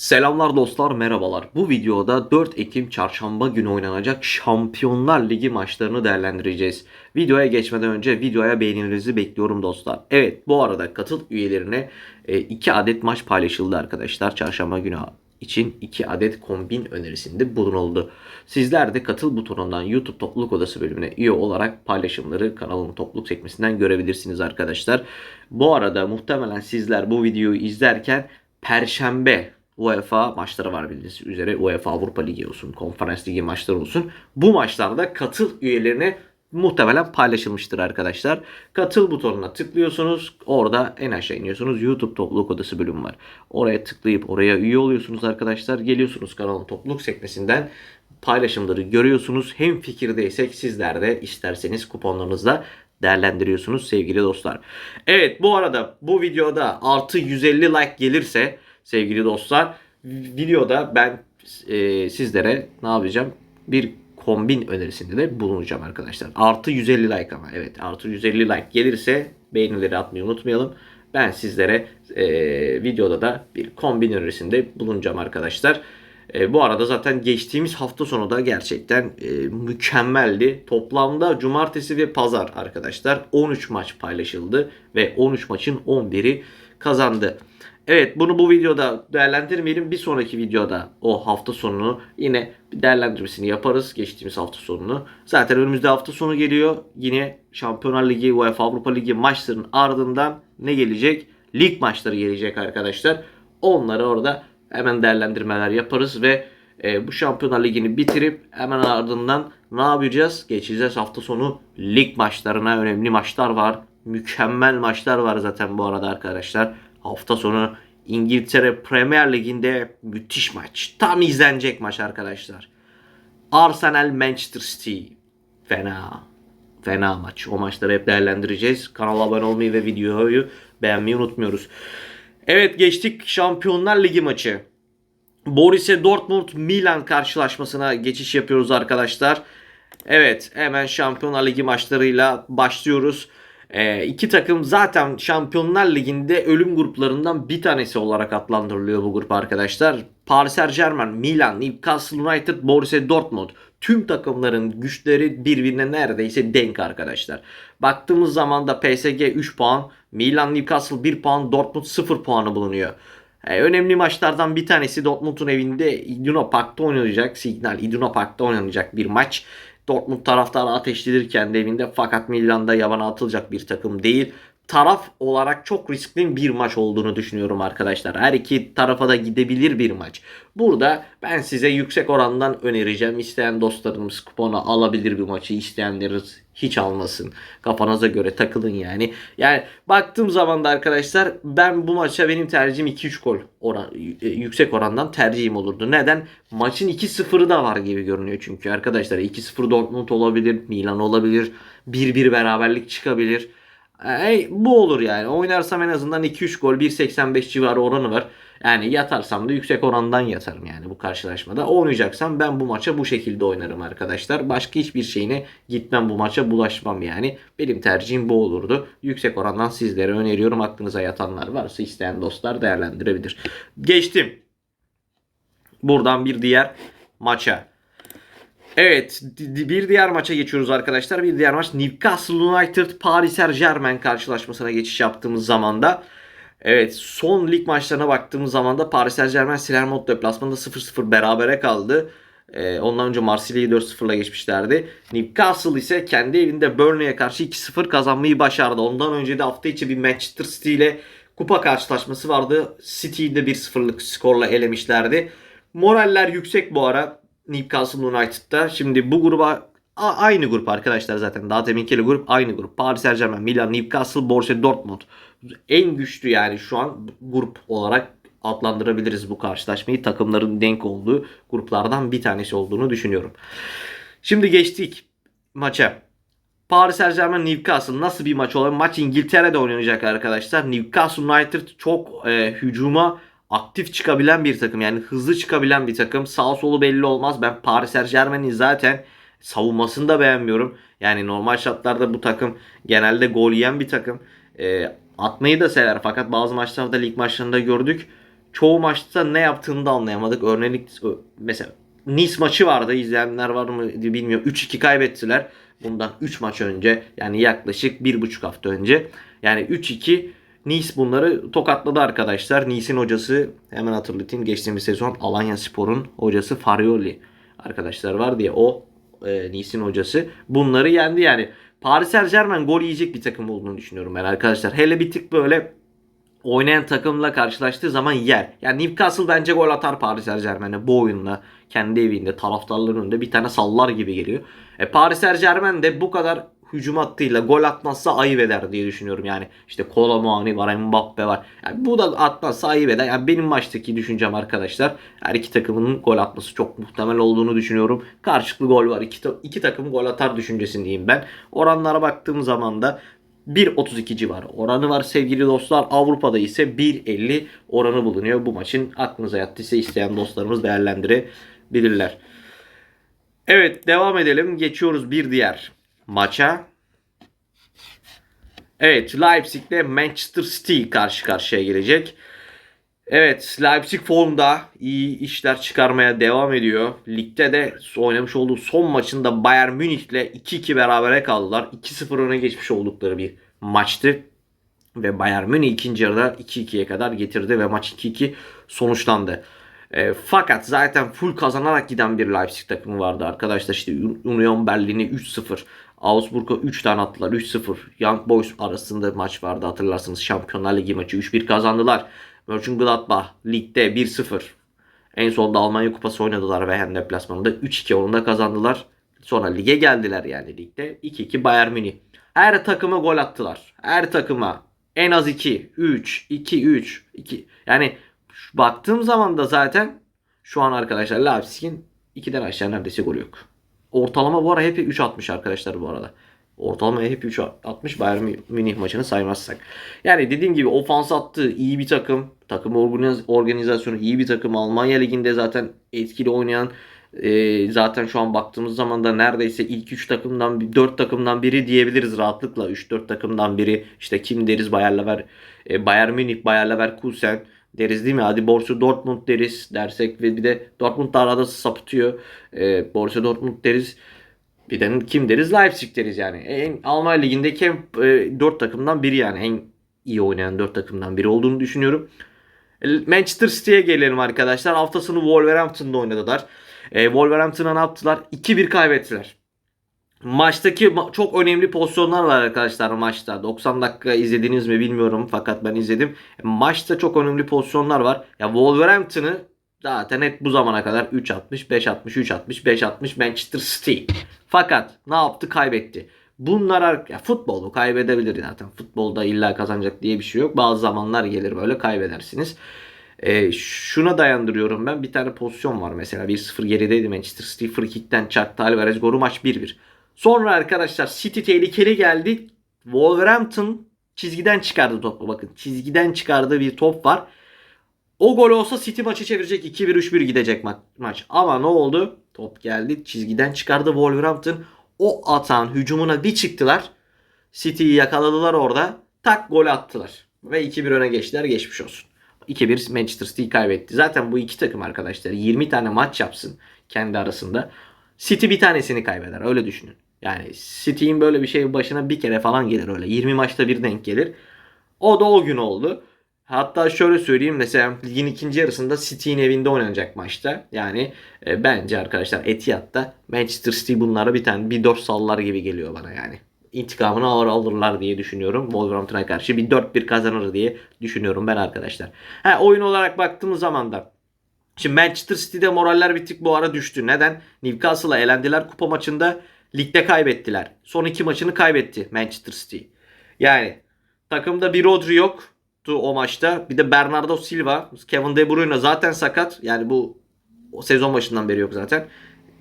Selamlar dostlar, merhabalar. Bu videoda 4 Ekim çarşamba günü oynanacak Şampiyonlar Ligi maçlarını değerlendireceğiz. Videoya geçmeden önce videoya beğenilerinizi bekliyorum dostlar. Evet, bu arada katıl üyelerine 2 adet maç paylaşıldı arkadaşlar. Çarşamba günü için 2 adet kombin önerisinde bulunuldu. Sizler de katıl butonundan YouTube Topluluk Odası bölümüne üye olarak paylaşımları kanalın topluluk sekmesinden görebilirsiniz arkadaşlar. Bu arada muhtemelen sizler bu videoyu izlerken Perşembe UEFA maçları var bildiğiniz üzere. UEFA Avrupa Ligi olsun, Konferans Ligi maçları olsun. Bu maçlarda katıl üyelerine muhtemelen paylaşılmıştır arkadaşlar. Katıl butonuna tıklıyorsunuz. Orada en aşağı iniyorsunuz. YouTube topluluk odası bölümü var. Oraya tıklayıp oraya üye oluyorsunuz arkadaşlar. Geliyorsunuz kanalın topluluk sekmesinden paylaşımları görüyorsunuz. Hem fikirdeysek sizler de isterseniz kuponlarınızla değerlendiriyorsunuz sevgili dostlar. Evet bu arada bu videoda artı 150 like gelirse sevgili dostlar videoda ben e, sizlere ne yapacağım? Bir kombin önerisinde de bulunacağım arkadaşlar. Artı 150 like ama evet artı 150 like gelirse beğenileri atmayı unutmayalım. Ben sizlere e, videoda da bir kombin önerisinde bulunacağım arkadaşlar. E, bu arada zaten geçtiğimiz hafta sonu da gerçekten e, mükemmeldi. Toplamda cumartesi ve pazar arkadaşlar 13 maç paylaşıldı ve 13 maçın 11'i kazandı. Evet bunu bu videoda değerlendirmeyelim. Bir sonraki videoda o hafta sonunu yine bir değerlendirmesini yaparız. Geçtiğimiz hafta sonunu. Zaten önümüzde hafta sonu geliyor. Yine Şampiyonlar Ligi, UEFA Avrupa Ligi maçlarının ardından ne gelecek? Lig maçları gelecek arkadaşlar. Onları orada hemen değerlendirmeler yaparız ve e, bu Şampiyonlar Ligi'ni bitirip hemen ardından ne yapacağız? Geçeceğiz hafta sonu lig maçlarına. Önemli maçlar var. Mükemmel maçlar var zaten bu arada arkadaşlar. Hafta sonu İngiltere Premier Ligi'nde müthiş maç. Tam izlenecek maç arkadaşlar. Arsenal Manchester City. Fena. Fena maç. O maçları hep değerlendireceğiz. Kanala abone olmayı ve videoyu beğenmeyi unutmuyoruz. Evet geçtik Şampiyonlar Ligi maçı. Borussia Dortmund Milan karşılaşmasına geçiş yapıyoruz arkadaşlar. Evet hemen Şampiyonlar Ligi maçlarıyla başlıyoruz. Ee, iki takım zaten Şampiyonlar Ligi'nde ölüm gruplarından bir tanesi olarak adlandırılıyor bu grup arkadaşlar. Paris Saint Germain, Milan, Newcastle United, Borussia Dortmund. Tüm takımların güçleri birbirine neredeyse denk arkadaşlar. Baktığımız zaman da PSG 3 puan, Milan, Newcastle 1 puan, Dortmund 0 puanı bulunuyor. Ee, önemli maçlardan bir tanesi Dortmund'un evinde Iduna Park'ta oynanacak. Signal Iduna Park'ta oynanacak bir maç. Dortmund taraftarı ateşlenir kendi evinde fakat Milan'da yabana atılacak bir takım değil. Taraf olarak çok riskli bir maç olduğunu düşünüyorum arkadaşlar. Her iki tarafa da gidebilir bir maç. Burada ben size yüksek orandan önereceğim. İsteyen dostlarımız kupona alabilir bir maçı. İsteyenleriniz hiç almasın. Kafanıza göre takılın yani. Yani baktığım zaman da arkadaşlar ben bu maça benim tercihim 2-3 gol oran, e, yüksek orandan tercihim olurdu. Neden? Maçın 2-0'ı da var gibi görünüyor çünkü arkadaşlar. 2-0 Dortmund olabilir, Milan olabilir, 1-1 beraberlik çıkabilir. E, bu olur yani. Oynarsam en azından 2-3 gol 1.85 civarı oranı var. Yani yatarsam da yüksek orandan yatarım yani bu karşılaşmada. Oynayacaksam ben bu maça bu şekilde oynarım arkadaşlar. Başka hiçbir şeyine gitmem bu maça bulaşmam yani. Benim tercihim bu olurdu. Yüksek orandan sizlere öneriyorum. Aklınıza yatanlar varsa isteyen dostlar değerlendirebilir. Geçtim. Buradan bir diğer maça. Evet bir diğer maça geçiyoruz arkadaşlar. Bir diğer maç Newcastle United Paris Saint Germain karşılaşmasına geçiş yaptığımız zaman da Evet son lig maçlarına baktığımız zaman da Paris Saint Germain Silermont deplasmanında 0-0 berabere kaldı. Ee, ondan önce Marsilya'yı 4-0'la geçmişlerdi. Newcastle ise kendi evinde Burnley'e karşı 2-0 kazanmayı başardı. Ondan önce de hafta içi bir Manchester City ile kupa karşılaşması vardı. City'yi de 1-0'lık skorla elemişlerdi. Moraller yüksek bu ara Newcastle United'da. Şimdi bu gruba aynı grup arkadaşlar zaten. Daha teminkiyle grup aynı grup. Paris Saint Germain, Milan, Newcastle, Borussia Dortmund. En güçlü yani şu an grup olarak adlandırabiliriz bu karşılaşmayı. Takımların denk olduğu gruplardan bir tanesi olduğunu düşünüyorum. Şimdi geçtik maça. Paris Saint Germain Newcastle nasıl bir maç olabilir? Maç İngiltere'de oynanacak arkadaşlar. Newcastle United çok e, hücuma aktif çıkabilen bir takım. Yani hızlı çıkabilen bir takım. Sağ solu belli olmaz. Ben Paris Saint Germain'in zaten savunmasını da beğenmiyorum. Yani normal şartlarda bu takım genelde gol yiyen bir takım. E, atmayı da sever fakat bazı maçlarda lig maçlarında gördük. çoğu maçta ne yaptığını da anlayamadık. Örneğin mesela Nice maçı vardı. İzleyenler var mı bilmiyorum. 3-2 kaybettiler. Bundan 3 maç önce yani yaklaşık 1,5 hafta önce. Yani 3-2 Nice bunları tokatladı arkadaşlar. Nice'in hocası hemen hatırlatayım. Geçtiğimiz sezon Alanya Spor'un hocası Farioli arkadaşlar var diye o e, Nice'in hocası bunları yendi yani. Paris Saint Germain gol yiyecek bir takım olduğunu düşünüyorum ben arkadaşlar. Hele bir tık böyle oynayan takımla karşılaştığı zaman yer. Yani Newcastle bence gol atar Paris Saint Germain'e bu oyunla. Kendi evinde taraftarların önünde bir tane sallar gibi geliyor. E, Paris Saint Germain de bu kadar hücum hattıyla gol atmazsa ayıp eder diye düşünüyorum yani. İşte Kolomani var, Mbappe var. Yani bu da atmazsa ayıp eder. Yani benim maçtaki düşüncem arkadaşlar her iki takımın gol atması çok muhtemel olduğunu düşünüyorum. Karşılıklı gol var. İki, iki takım gol atar düşüncesindeyim ben. Oranlara baktığım zaman da 1.32 civarı oranı var sevgili dostlar. Avrupa'da ise 1.50 oranı bulunuyor. Bu maçın aklınıza yattıysa isteyen dostlarımız değerlendirebilirler. Evet devam edelim. Geçiyoruz bir diğer maça. Evet Leipzig ile Manchester City karşı karşıya gelecek. Evet Leipzig formda iyi işler çıkarmaya devam ediyor. Ligde de oynamış olduğu son maçında Bayern Münih ile 2-2 berabere kaldılar. 2-0 öne geçmiş oldukları bir maçtı. Ve Bayern Münih ikinci yarıda 2-2'ye kadar getirdi ve maç 2-2 sonuçlandı. E, fakat zaten full kazanarak giden bir Leipzig takımı vardı arkadaşlar. İşte Union Berlin'i 3-0. Augsburg'a 3 tane attılar 3-0. Young Boys arasında maç vardı hatırlarsınız. Şampiyonlar Ligi maçı 3-1 kazandılar. Mönchengladbach ligde 1-0. En sonunda Almanya Kupası oynadılar ve hem deplasmanında 3-2 onunda kazandılar. Sonra lige geldiler yani ligde. 2-2 Bayern Münih. Her takıma gol attılar. Her takıma en az 2, 3, 2, 3, 2. Yani baktığım zaman da zaten şu an arkadaşlar Leipzig'in 2'den aşağı neredeyse gol yok. Ortalama bu ara hep 3 atmış arkadaşlar bu arada. Ortalama hep 3 atmış Bayern Münih maçını saymazsak. Yani dediğim gibi ofans attığı iyi bir takım. Takım organizasyonu iyi bir takım. Almanya Ligi'nde zaten etkili oynayan e, zaten şu an baktığımız zaman da neredeyse ilk 3 takımdan 4 takımdan biri diyebiliriz rahatlıkla. 3-4 takımdan biri işte kim deriz Bayer Lever, e, Bayern Münih, Bayer Leverkusen deriz değil mi? Hadi Borussia Dortmund deriz dersek ve bir de Dortmund da arada sapıtıyor. E, Borussia Dortmund deriz. Bir de kim deriz? Leipzig deriz yani. En Almanya Ligi'ndeki en, e, 4 takımdan biri yani. En iyi oynayan 4 takımdan biri olduğunu düşünüyorum. E, Manchester City'ye gelelim arkadaşlar. Haftasını Wolverhampton'da oynadılar. E, Wolverhampton'a ne yaptılar? 2-1 kaybettiler. Maçtaki çok önemli pozisyonlar var arkadaşlar maçta. 90 dakika izlediniz mi bilmiyorum fakat ben izledim. E, maçta çok önemli pozisyonlar var. Ya Wolverhampton'ı zaten hep bu zamana kadar 3 atmış, 5 atmış, 3 atmış, 5 atmış Manchester City. Fakat ne yaptı? Kaybetti. Bunlar ya futbolu kaybedebilir zaten. Futbolda illa kazanacak diye bir şey yok. Bazı zamanlar gelir böyle kaybedersiniz. E, şuna dayandırıyorum ben. Bir tane pozisyon var mesela. 1-0 gerideydi Manchester City. Free çaktı Alvarez. Golü maç 1-1. Sonra arkadaşlar City tehlikeli geldi. Wolverhampton çizgiden çıkardı topu. Bakın çizgiden çıkardığı bir top var. O gol olsa City maçı çevirecek. 2-1-3-1 gidecek ma- maç. Ama ne oldu? Top geldi. Çizgiden çıkardı Wolverhampton. O atan hücumuna bir çıktılar. City'yi yakaladılar orada. Tak gol attılar. Ve 2-1 öne geçtiler. Geçmiş olsun. 2-1 Manchester City kaybetti. Zaten bu iki takım arkadaşlar 20 tane maç yapsın kendi arasında. City bir tanesini kaybeder. Öyle düşünün. Yani City'in böyle bir şey başına bir kere falan gelir öyle. 20 maçta bir denk gelir. O da o gün oldu. Hatta şöyle söyleyeyim mesela ligin ikinci yarısında City'nin evinde oynanacak maçta. Yani e, bence arkadaşlar Etihad'da Manchester City bunlara bir tane bir 4 sallar gibi geliyor bana yani. İntikamını ağır alırlar diye düşünüyorum. Wolverhampton'a karşı bir 4-1 kazanır diye düşünüyorum ben arkadaşlar. Ha, oyun olarak baktığımız zaman da Şimdi Manchester City'de moraller bir tık bu ara düştü. Neden? Newcastle'a elendiler kupa maçında. Ligde kaybettiler. Son iki maçını kaybetti Manchester City. Yani takımda bir Rodri yoktu o maçta. Bir de Bernardo Silva, Kevin De Bruyne zaten sakat. Yani bu o sezon başından beri yok zaten.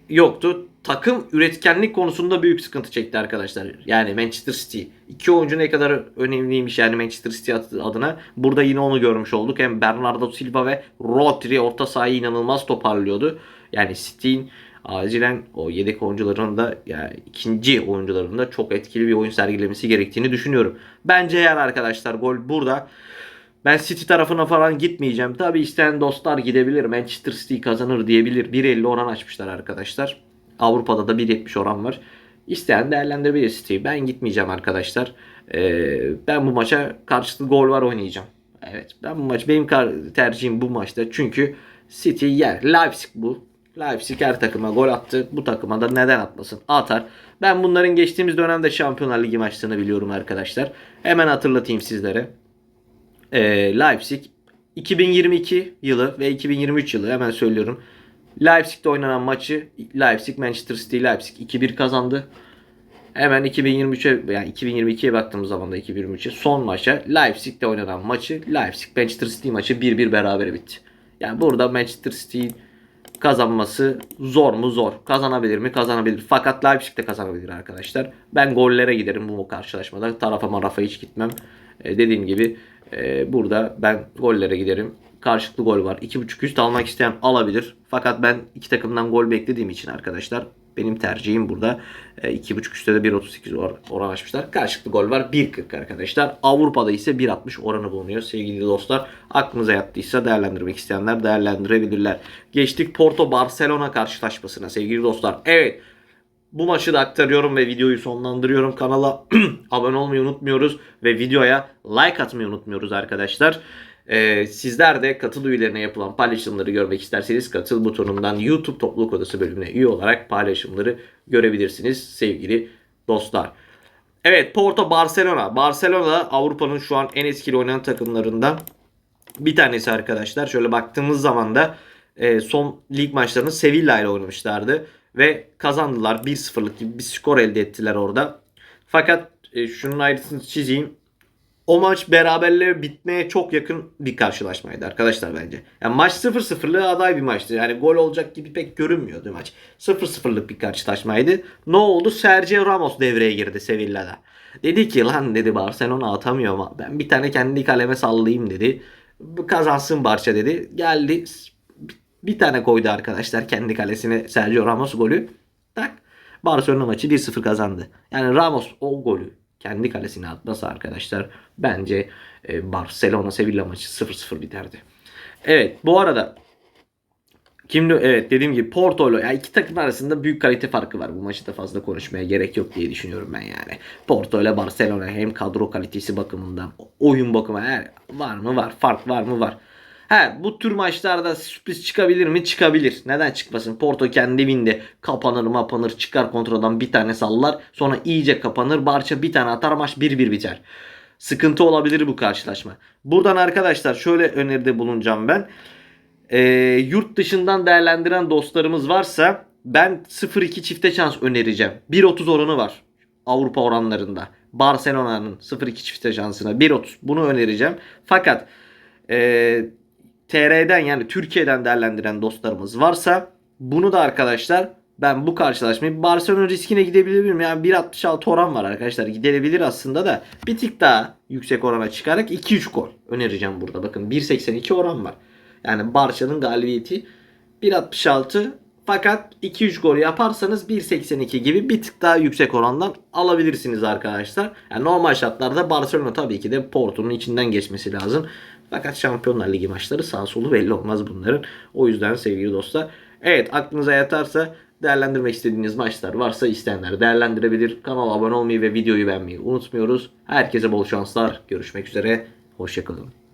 Yoktu. Takım üretkenlik konusunda büyük sıkıntı çekti arkadaşlar. Yani Manchester City. iki oyuncu ne kadar önemliymiş yani Manchester City adına. Burada yine onu görmüş olduk. Hem Bernardo Silva ve Rodri orta sahayı inanılmaz toparlıyordu. Yani City'nin acilen o yedek oyuncuların da yani ikinci oyuncuların da çok etkili bir oyun sergilemesi gerektiğini düşünüyorum. Bence eğer arkadaşlar gol burada Ben City tarafına falan gitmeyeceğim. Tabi isteyen dostlar gidebilir. Manchester City kazanır diyebilir. 1.50 oran açmışlar arkadaşlar. Avrupa'da da 1.70 oran var. İsteyen değerlendirebilir City'yi. Ben gitmeyeceğim arkadaşlar. Ee, ben bu maça karşılıklı gol var oynayacağım. Evet ben bu maç benim tercihim bu maçta. Çünkü City yer. Leipzig bu. Leipzig her takıma gol attı. Bu takıma da neden atmasın? Atar. Ben bunların geçtiğimiz dönemde Şampiyonlar Ligi maçlarını biliyorum arkadaşlar. Hemen hatırlatayım sizlere. Ee, Leipzig 2022 yılı ve 2023 yılı hemen söylüyorum. Leipzig'te oynanan maçı Leipzig Manchester City Leipzig 2-1 kazandı. Hemen 2023'e yani 2022'ye baktığımız zaman da 2023'e son maça Leipzig'te oynanan maçı Leipzig Manchester City maçı 1-1 beraber bitti. Yani burada Manchester City'nin kazanması zor mu zor. Kazanabilir mi? Kazanabilir. Fakat Leipzig de kazanabilir arkadaşlar. Ben gollere giderim bu karşılaşmada. Tarafa marafa hiç gitmem. Ee, dediğim gibi e, burada ben gollere giderim. Karşılıklı gol var. 2.5 üst almak isteyen alabilir. Fakat ben iki takımdan gol beklediğim için arkadaşlar benim tercihim burada. E, 2.5 üstte de 1.38 or- oran açmışlar. Karşılıklı gol var 1.40 arkadaşlar. Avrupa'da ise 1.60 oranı bulunuyor sevgili dostlar. Aklınıza yattıysa değerlendirmek isteyenler değerlendirebilirler. Geçtik Porto Barcelona karşılaşmasına sevgili dostlar. Evet bu maçı da aktarıyorum ve videoyu sonlandırıyorum. Kanala abone olmayı unutmuyoruz ve videoya like atmayı unutmuyoruz arkadaşlar. Ee, sizler de katıl üyelerine yapılan paylaşımları görmek isterseniz katıl butonundan YouTube Topluluk Odası bölümüne üye olarak paylaşımları görebilirsiniz sevgili dostlar. Evet Porto Barcelona. Barcelona Avrupa'nın şu an en etkili oynayan takımlarından bir tanesi arkadaşlar. Şöyle baktığımız zaman da e, son lig maçlarını Sevilla ile oynamışlardı. Ve kazandılar. 1-0'lık gibi bir skor elde ettiler orada. Fakat e, şunun ayrıntısını çizeyim. O maç beraberliğe bitmeye çok yakın bir karşılaşmaydı arkadaşlar bence. Yani maç 0-0'lığı aday bir maçtı. Yani gol olacak gibi pek görünmüyordu maç. 0-0'lık bir karşılaşmaydı. Ne oldu? Sergio Ramos devreye girdi Sevilla'da. Dedi ki lan dedi Barcelona atamıyor ama ben bir tane kendi kaleme sallayayım dedi. Kazansın Barça dedi. Geldi bir tane koydu arkadaşlar kendi kalesine Sergio Ramos golü. Tak. Barcelona maçı 1-0 kazandı. Yani Ramos o golü kendi kalesine atmasa arkadaşlar bence e, Barcelona Sevilla maçı 0-0 biterdi. Evet bu arada Kimdi? Evet dediğim gibi Porto ile yani iki takım arasında büyük kalite farkı var. Bu maçı da fazla konuşmaya gerek yok diye düşünüyorum ben yani. Porto ile Barcelona hem kadro kalitesi bakımından, oyun bakımından her var mı var, fark var mı var. He bu tür maçlarda sürpriz çıkabilir mi? Çıkabilir. Neden çıkmasın? Porto kendi evinde kapanır mapanır çıkar kontroldan bir tane sallar. Sonra iyice kapanır. Barça bir tane atar maç 1-1 biter. Sıkıntı olabilir bu karşılaşma. Buradan arkadaşlar şöyle öneride bulunacağım ben. Ee, yurt dışından değerlendiren dostlarımız varsa ben 0-2 çifte şans önereceğim. 1.30 oranı var Avrupa oranlarında. Barcelona'nın 0-2 çifte şansına 1.30 bunu önereceğim. Fakat e, TR'den yani Türkiye'den değerlendiren dostlarımız varsa bunu da arkadaşlar ben bu karşılaşmayı Barcelona riskine gidebilir miyim? Yani 1.66 oran var arkadaşlar. Gidebilir aslında da bir tık daha yüksek orana çıkarak 2-3 gol önereceğim burada. Bakın 1.82 oran var. Yani Barça'nın galibiyeti 1.66 fakat 2-3 gol yaparsanız 1.82 gibi bir tık daha yüksek orandan alabilirsiniz arkadaşlar. Yani normal şartlarda Barcelona tabii ki de Porto'nun içinden geçmesi lazım. Fakat Şampiyonlar Ligi maçları sağ solu belli olmaz bunların. O yüzden sevgili dostlar. Evet aklınıza yatarsa değerlendirmek istediğiniz maçlar varsa isteyenler değerlendirebilir. Kanala abone olmayı ve videoyu beğenmeyi unutmuyoruz. Herkese bol şanslar. Görüşmek üzere. Hoşçakalın.